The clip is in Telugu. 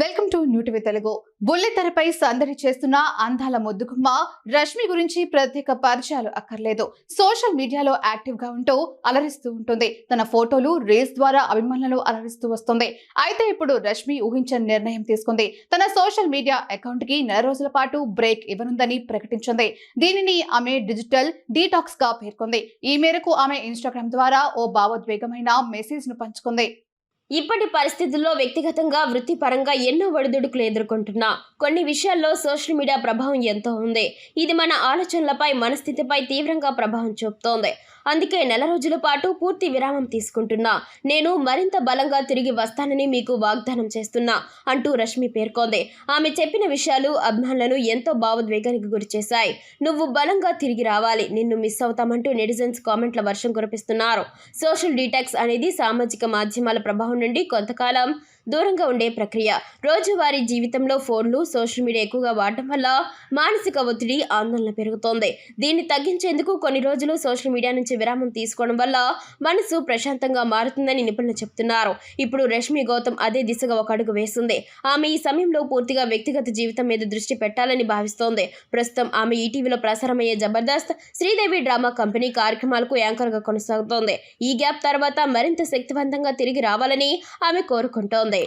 Welcome to new TV Telugu. బుల్లితెరపై సందడి చేస్తున్న అందాల ముద్దుకుమ్మ రష్మి గురించి ప్రత్యేక పరిచయాలు అక్కర్లేదు. సోషల్ మీడియాలో యాక్టివ్గా ఉంటూ అలరిస్తూ ఉంటుంది. తన ఫోటోలు రీల్స్ ద్వారా అభిమానులను అలరిస్తూ వస్తుంది. అయితే ఇప్పుడు రష్మి ఊహించని నిర్ణయం తీసుకుంది. తన సోషల్ మీడియా అకౌంట్కి నెల రోజుల పాటు బ్రేక్ ఇవ్వనుందని ప్రకటించింది. దీనిని ఆమె డిజిటల్ డీటాక్స్గా పేర్కొంది. ఈ మేరకు ఆమె ఇన్స్టాగ్రామ్ ద్వారా ఓ భావోద్వేగమైన మెసేజ్ను పంచుకుంది. ఇప్పటి పరిస్థితుల్లో వ్యక్తిగతంగా వృత్తిపరంగా ఎన్నో ఒడిదుడుకులు ఎదుర్కొంటున్నా. కొన్ని విషయాల్లో సోషల్ మీడియా ప్రభావం ఎంతో ఉంది. ఇది మన ఆలోచనలపై మనస్థితిపై తీవ్రంగా ప్రభావం చూపుతోంది. అందుకే నెల రోజుల పాటు పూర్తి విరామం తీసుకుంటున్నా. నేను మరింత బలంగా తిరిగి వస్తానని మీకు వాగ్దానం చేస్తున్నా అంటూ రష్మి పేర్కొంది. ఆమె చెప్పిన విషయాలు అభిమానులను ఎంతో భావోద్వేగానికి గురిచేశాయి నువ్వు బలంగా తిరిగి రావాలి. నిన్ను మిస్ అవుతామంటూ నెటిజన్స్ కామెంట్ల వర్షం కురిపిస్తున్నారు. సోషల్ డీటాక్స్ అనేది సామాజిక మాధ్యమాల ప్రభావం నుండి కొంతకాలం దూరంగా ఉండే ప్రక్రియ. రోజువారీ జీవితంలో ఫోన్లు సోషల్ మీడియా ఎక్కువగా వాడటం వల్ల మానసిక ఒత్తిడి ఆందోళన పెరుగుతోంది. దీన్ని తగ్గించేందుకు కొన్ని రోజులు సోషల్ మీడియా నుంచి విరామం తీసుకోవడం వల్ల మనసు ప్రశాంతంగా మారుతుందని నిపుణులు చెప్తున్నారు. ఇప్పుడు రష్మి గౌతమ్ అదే దిశగా ఒక అడుగు వేస్తుంది. ఆమె ఈ సమయంలో పూర్తిగా వ్యక్తిగత జీవితం మీద దృష్టి పెట్టాలని భావిస్తోంది. ప్రస్తుతం ఆమె ఈటీవీలో ప్రసారమయ్యే జబర్దస్త్ శ్రీదేవి డ్రామా కంపెనీ కార్యక్రమాలకు యాంకర్గా కొనసాగుతోంది. ఈ గ్యాప్ తర్వాత మరింత శక్తివంతంగా తిరిగి రావాలని ఉండాలని ఆమె కోరుకుంటోంది.